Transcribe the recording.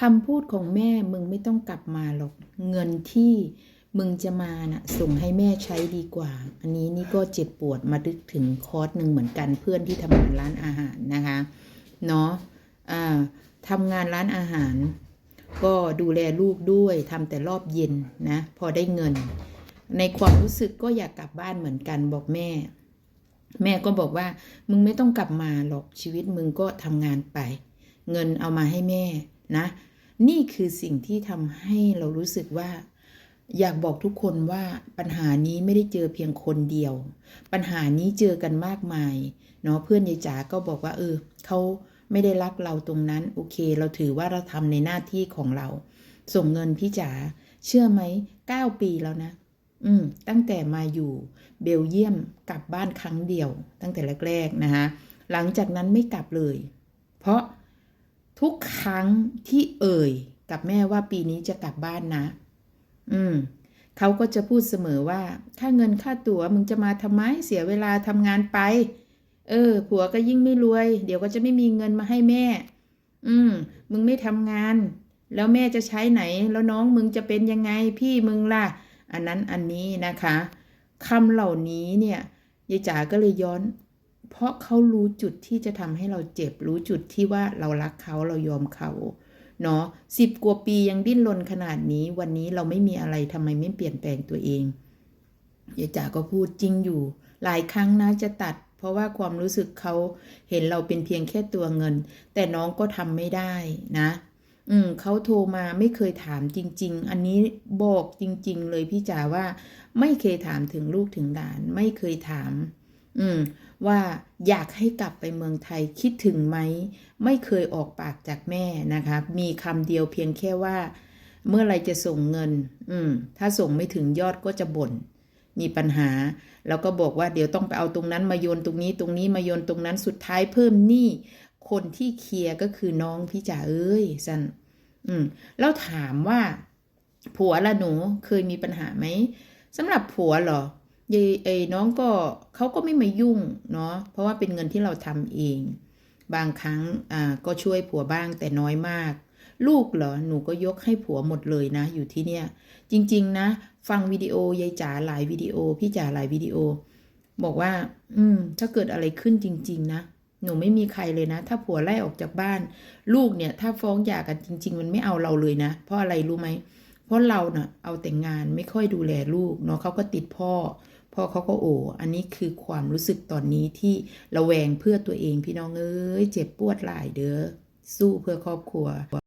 คำพูดของแม่มึงไม่ต้องกลับมาหรอก เงินที่มึงจะมาน่ะ ส่งให้แม่ใช้ดีกว่า อันนี้นี่ก็เจ็บปวดมาดึกถึงคอร์สหนึ่งเหมือนกันเพื่อนที่ทำงานร้านอาหารนะคะเนาะอ่าทำงานร้านอาหาร ก็ดูแลลูกด้วยทำแต่รอบเย็นนะ พอได้เงิน ในความรู้สึกก็อยากกลับบ้านเหมือนกันบอกแม่ แม่ก็บอกว่า มึงไม่ต้องกลับมาหรอกชีวิตมึงก็ทำงานไป เงินเอามาให้แม่ นะ นี่คือสิ่งที่ทำให้เรารู้สึกว่า อยากบอกทุกคนว่าปัญหานี้ไม่ได้เจอเพียงคนเดียว ปัญหานี้เจอกันมากมายเนาะเพื่อนยายจ๋าก็บอกว่า เออเขาไม่ได้รักเราตรงนั้น โอเค เราถือว่าเราทำในหน้าที่ของเรา ส่งเงินพี่จ๋าเชื่อไหมเก้าปีแล้วนะ อืม ตั้งแต่มาอยู่เบลเยียมกลับบ้านครั้งเดียว ตั้งแต่แรกๆนะคะหลังจากนั้นไม่กลับเลย เพราะ ทุกครั้งที่เอ่ยกับแม่ว่าปีนี้จะกลับบ้านนะ อืม เขาก็จะพูดเสมอว่า ค่าเงินค่าตั๋วมึงจะมาทำไมเสียเวลาทำงานไป เออ ผัวก็ยิ่งไม่รวย เดี๋ยวก็จะไม่มีเงินมาให้แม่ อืม มึงไม่ทำงาน แล้วแม่จะใช้ไหน แล้วน้องมึงจะเป็นยังไง พี่มึงล่ะ อันนั้นอันนี้นะคะคำเหล่านี้เนี่ยยายจ๋าก็เลยย้อน เพราะเขารู้จุดที่จะทำให้เราเจ็บ รู้จุดที่ว่าเรารักเขาเรายอมเขาเนาะสิบกว่าปียังดิ้นรนขนาดนี้ วันนี้เราไม่มีอะไรทำไมไม่เปลี่ยนแปลงตัวเองยายจ๋าก็พูดจริงอยู่ หลายครั้งนะจะตัด เพราะว่าความรู้สึกเขาเห็นเราเป็นเพียงแค่ตัวเงิน แต่น้องก็ทำไม่ได้นะ อืมเขาโทรมาไม่เคยถามจริง ๆ อันนี้บอกจริง ๆ เลยพี่จ๋าว่า ไม่เคยถามถึงลูกถึงหลาน ไม่เคยถาม อืม ว่าอยากให้กลับไปเมืองไทยคิดถึงไหม ไม่เคยออกปากจากแม่นะคะ มีคำเดียวเพียงแค่ว่า เมื่อไรจะส่งเงิน อืม ถ้าส่งไม่ถึงยอดก็จะบ่นมีปัญหา แล้วก็บอกว่าเดี๋ยวต้องไปเอาตรงนั้นมาโยนตรงนี้ตรงนี้มาโยนตรงนั้นสุดท้ายเพิ่มหนี้คนที่เคลียร์ก็คือน้องพี่จ๋าเอ้ยสันอืมแล้วถามว่า ผัวละหนูเคยมีปัญหาไหมสำหรับผัวเหรอ ยายไอ้น้องก็เขาก็ไม่มายุ่งเนาะเพราะว่าเป็นเงินที่เราทำเอง บางครั้งอ่าก็ช่วยผัวบ้างแต่น้อยมาก ลูกเหรอหนูก็ยกให้ผัวหมดเลยนะ อยู่ที่เนี่ย จริง ๆ นะ ฟังวิดีโอยายจ๋าหลายวิดีโอ พี่จ๋าหลายวิดีโอ บอกว่า อืม ถ้าเกิดอะไรขึ้นจริง ๆ นะหนูไม่มีใครเลยนะ ถ้าผัวไล่ออกจากบ้าน ลูกเนี่ย ถ้าฟ้องหย่ากันจริง ๆ มันไม่เอาเราเลยนะ เพราะอะไรรู้ไหมเพราะเราเน่ะเอาแต่งงานไม่ค่อยดูแลลูกเนาะเขาก็ติดพ่อ พ่อเขาก็โอ้อันนี้คือความรู้สึกตอนนี้ที่ระแวงเพื่อตัวเองพี่น้องเอ้ยเจ็บปวดหลายเด้อสู้เพื่อครอบครัว